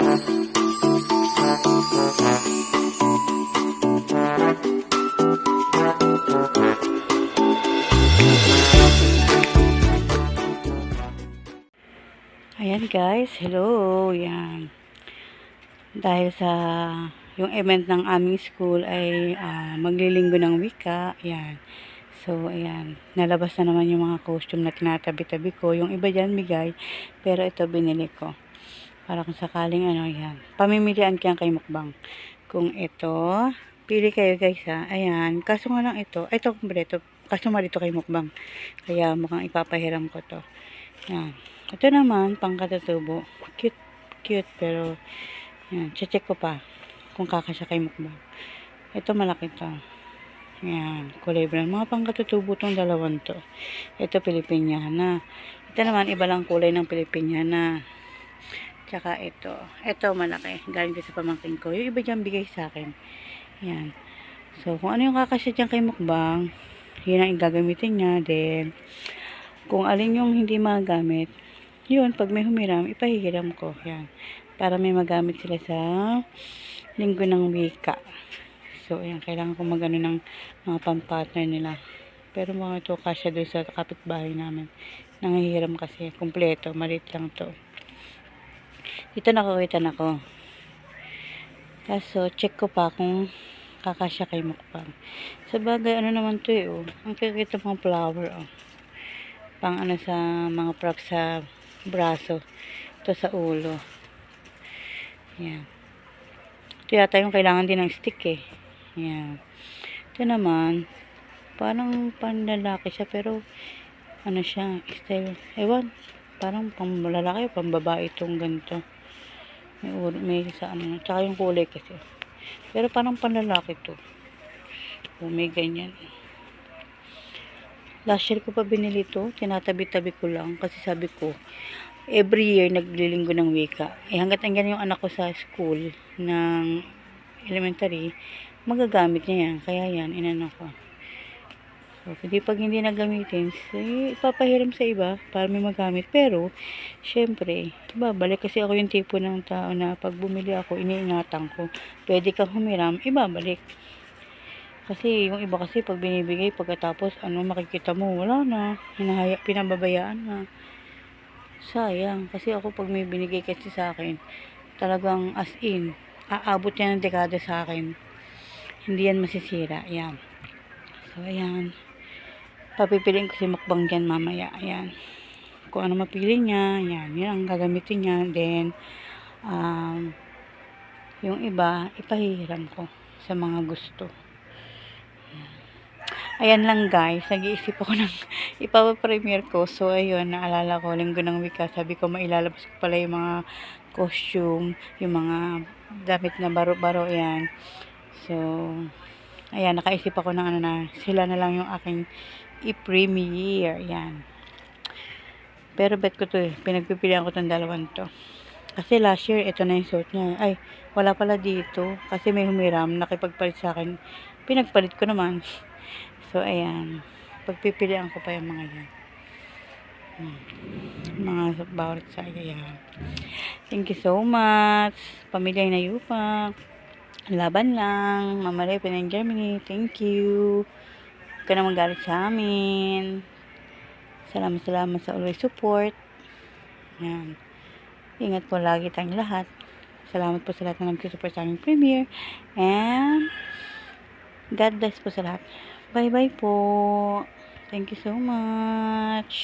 Ayan guys, hello, yan. Dahil sa yung event ng aming school ay ah, maglilinggo ng wika, yan. So, ayan, nalabas na naman yung mga costume na tinatabi-tabi ko. Yung iba dyan bigay, pero ito binili ko. Para kung sakaling ano, yan. Pamimilian kaya kay mukbang. Kung ito, pili kayo guys ha. Ayan, kaso nga lang ito, ito kumpleto, kaso malito kay mukbang. Kaya mukhang ipapahiram ko to. Yan. Ito naman, pangkatatubo. Cute, cute, pero, yan, check ko pa kung kakasya kay mukbang. Ito malaki to. Yan, kulay brown. Mga pangkatutubo tong dalawang to. Ito, Pilipinyana. Ito naman, iba lang kulay ng Pilipinyana. Tsaka ito. Ito, malaki. Galing ko sa pamangkin ko. Yung iba dyan bigay sa akin. Yan. So, kung ano yung kakasya dyan kay mukbang, yun ang gagamitin niya. Then, kung alin yung hindi magamit, yun, pag may humiram, ipahihiram ko. Yan. Para may magamit sila sa linggo ng wika. So, ayan, kailangan ko magano ng mga pampartner nila. Pero mga ito, kasya doon sa kapitbahay namin. Nangihiram kasi, kumpleto, malit lang to. Dito nakakita na ko. Kaso, check ko pa kung kakasya kay mukbang. Sa bagay, ano naman to eh, oh. Ang kikita mga flower, oh. Pang ano sa mga props sa braso. Ito sa ulo. Yan. Ito yata yung kailangan din ng stick eh. Yan. Ito naman, parang panlalaki siya pero ano siya, style, ewan, parang pamlalaki o pambabae itong ganito. May, uri, may sa ano, tsaka yung kulay kasi. Pero parang panlalaki to. O may ganyan. Last year ko pa binili to, tinatabi-tabi ko lang kasi sabi ko, every year naglilinggo ng wika. Eh hanggat andyan yung anak ko sa school ng elementary, magagamit niya yan. Kaya yan, inano ko. So, hindi pag hindi nagamitin, eh, ipapahiram sa iba para may magamit. Pero, syempre, ibabalik kasi ako yung tipo ng tao na pag bumili ako, iniingatan ko. Pwede kang humiram, ibabalik. Kasi yung iba kasi pag binibigay, pagkatapos ano makikita mo, wala na. Hinahaya, pinababayaan na. Sayang. Kasi ako pag may binigay kasi sa akin, talagang as in, aabot yan ng dekada sa akin. Hindi yan masisira. Yan. So, ayan. Papipiliin ko si mukbang dyan mamaya. Ayan. Kung ano mapili niya, yan. Yan ang gagamitin niya. Then, um, yung iba, ipahihiram ko sa mga gusto. Ayan lang guys, nag-iisip ako ng ipapapremiere ko. So ayun, naalala ko, linggo ng wika, sabi ko mailalabas ko pala yung mga costume, yung mga damit na baro-baro yan. So, ayan, nakaisip ako ng ano na, sila na lang yung aking i-premiere. Yan. Pero bet ko to eh, pinagpipilian ko tong dalawang to. Kasi last year, ito na yung suit niya. Ay, wala pala dito. Kasi may humiram, nakipagpalit sa akin. Pinagpalit ko naman. So, ayan. Pagpipilian ko pa yung mga yan. Hmm. Mga bawat sa yan. Thank you so much. Pamilya na yupa. Laban lang. Mama in Germany. Thank you ka naman galit sa amin. Salamat, salamat sa always support. Yan. Ingat po lagi tayong lahat. Salamat po sa lahat na nag-support sa aming premiere. And, God bless po sa lahat. Bye-bye po. Thank you so much.